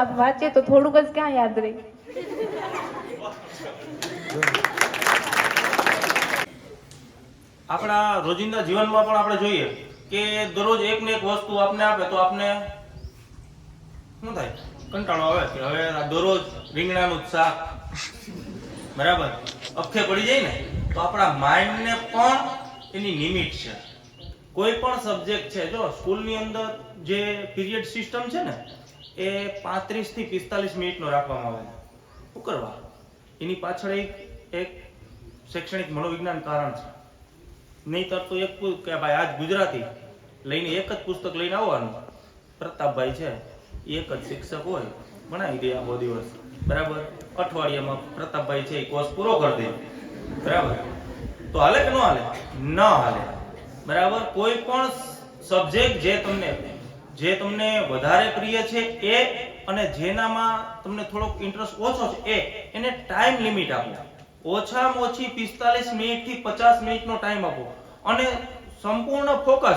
આપ વાંચીએ તો થોડુંક જ ક્યાં યાદ રહી? આપણા રોજિંદા જીવનમાં પણ આપણે જોઈએ કે દરરોજ એક ને એક વસ્તુ આપને આપે તો આપને શું થાય? કંટાળો આવે કે હવે દરરોજ રીંગણાનું શાક. બરાબર? અખે પડી જાય ને, તો આપણા માઇન્ડને પણ એની લિમિટ છે. કોઈ પણ સબ્જેક્ટ છે, જો સ્કૂલની અંદર જે પીરિયડ સિસ્ટમ છે ને એ પાંત્રીસથી પિસ્તાલીસ મિનિટનો રાખવામાં આવે છે. શું કરવા? એની પાછળ એક એક શૈક્ષણિક મનોવિજ્ઞાન કારણ છે. નહીતર તો એક કે ભાઈ, આજ ગુજરાતી, લઈને એક જ પુસ્તક લઈને આવવાનું. પ્રતાપભાઈ છે, એક જ શિક્ષક હોય, ભણાવી દે આખો દિવસ. બરાબર? અઠવાડિયામાં પ્રતાપભાઈ છે, એ કોર્સ પૂરો કરી દે. બરાબર? તો હાલે કે ન હાલે? ન હાલે. બરાબર? કોઈ પણ સબ્જેક્ટ જે તમને જે તમને વધારે પ્રિય છે એ અને જેનામાં તમને થોડોક ઇન્ટરેસ્ટ ઓછો છે એ, એને ટાઈમ લિમિટ આપો. ઓછામાં ઓછી પિસ્તાલીસ મિનિટથી પચાસ મિનિટનો ટાઈમ આપો. અને સંપૂર્ણ ફોકસ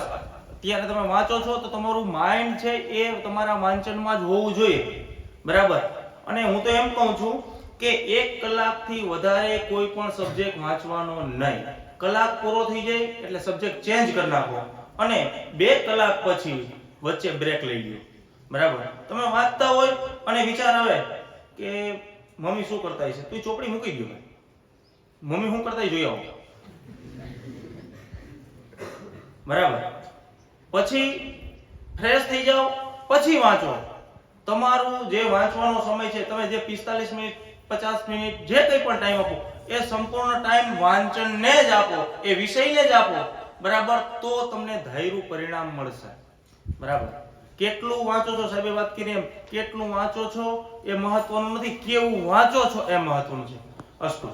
ત્યારે તમે વાંચો છો તો તમારું માઇન્ડ છે એ તમારા વાંચનમાં જ હોવું જોઈએ. બરાબર? અને હું તો એમ કહું છું કે એક કલાકથી વધારે કોઈ પણ સબ્જેક્ટ વાંચવાનો નહીં. કલાક પૂરો થઈ જાય એટલે સબ્જેક્ટ ચેન્જ કરી નાખો. અને બે કલાક પછી વચ્ચે બ્રેક લઈ લ્યો બરાબર? તમે વાંચતા હોય અને વિચાર આવે કે મમ્મી શું કરતા હશે? તું ચોપડી મૂકી દો મમ્મી શું કરતા જોઈ આવો. બરાબર? પછી ફ્રેશ થઈ જાઓ, પછી વાંચો. તમારું જે વાંચવાનો સમય છે, તમે જે 45 મિનિટ 50 મિનિટ, જે કંઈ પણ ટાઈમ આપો, એ સંપૂર્ણ ટાઈમ વાંચનને જ આપો, એ વિષયને જ આપો. બરાબર? તો તમને ધૈર્ય પરિણામ મળશે. બરાબર. કેટલું વાંચો છો સાહેબે વાત કરી એમ? કેટલું વાંચો છો એ મહત્વનું નથી, કેવું વાંચો છો એ મહત્વનું છે. અસ્તુ.